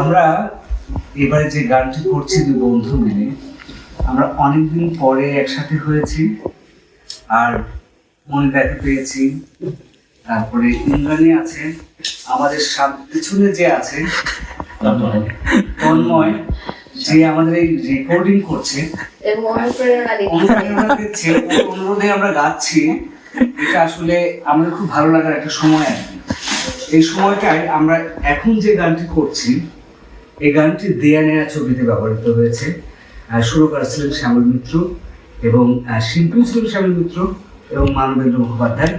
আমরা এবারে যে গানটি করছি দুই বন্ধু মিলে আমরা অনেকদিন পরে একসাথে হয়েছি আর মনিদাকে পেয়েছি। তারপরে ইন্দ্রাণী আছে আমাদের পিছনে যে আছে তন্ময় যে আমাদের এই রেকর্ডিং করছে অনুপ্রেরণা দিচ্ছে। অনুরোধে আমরা গাচ্ছি। এটা আসলে আমাদের খুব ভালো লাগার একটা সময় আর কি। এই সময়টায় আমরা এখন যে গানটি করছি এই গানটি দেয়া নেয়া ছবিতে ব্যবহৃত হয়েছে। সুরকার ছিলেন শ্যামল মিত্র এবং শিল্পী ছিলেন শ্যামল মিত্র এবং মানবেন্দ্র মুখোপাধ্যায়।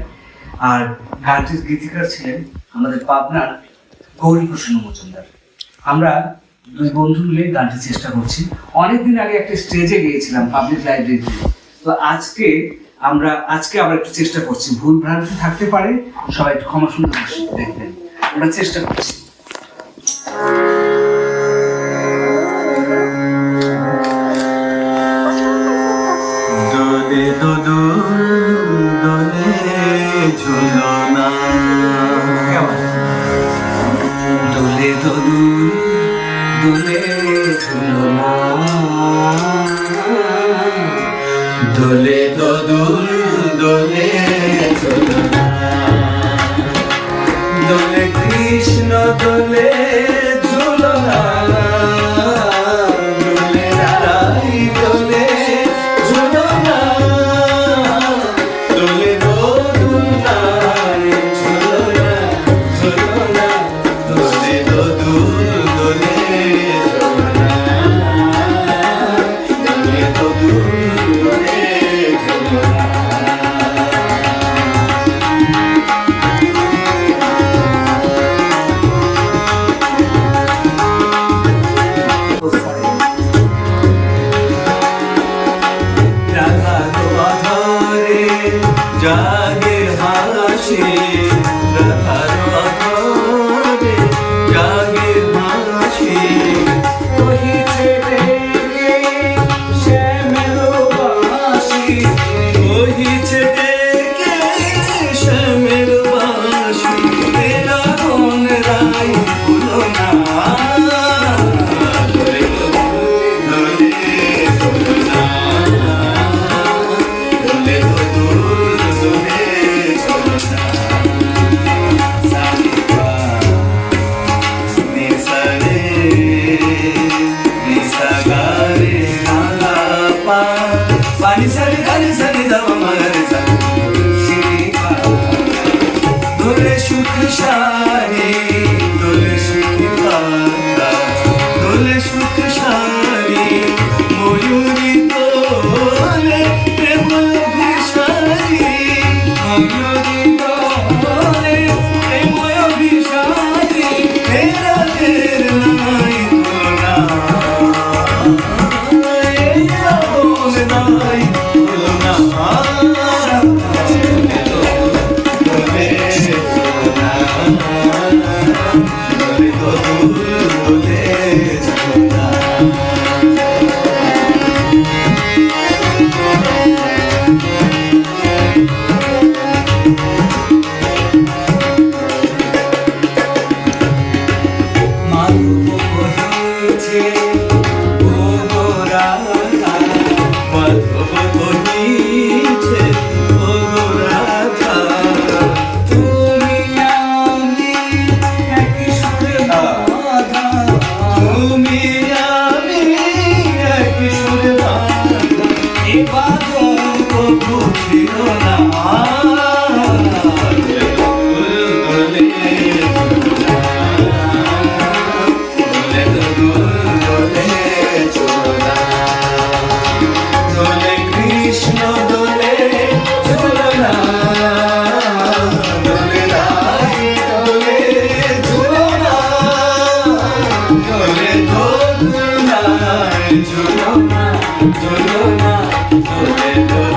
আর গানটির গীতিকার ছিলেন আমাদের পাবনার গৌরীপ্রসন্ন মজুমদার। আমরা দুই বন্ধু মিলে গানটি চেষ্টা করছি। অনেকদিন আগে একটা স্টেজে গিয়েছিলাম পাবলিক লাইব্রেরিতে তো আজকে আমরা, আজকে আবার একটু চেষ্টা করছি। ভুল ভ্রান্তি থাকতে পারে, সবাই ক্ষমা সুন্দর দেখবেন। আমরা চেষ্টা করছি। দোলে দোদুল দোলে ঝুলনা দোলে কৃষ্ণ দোলে ঝুলনা see. নাই তুলনা চলো না চলে চলো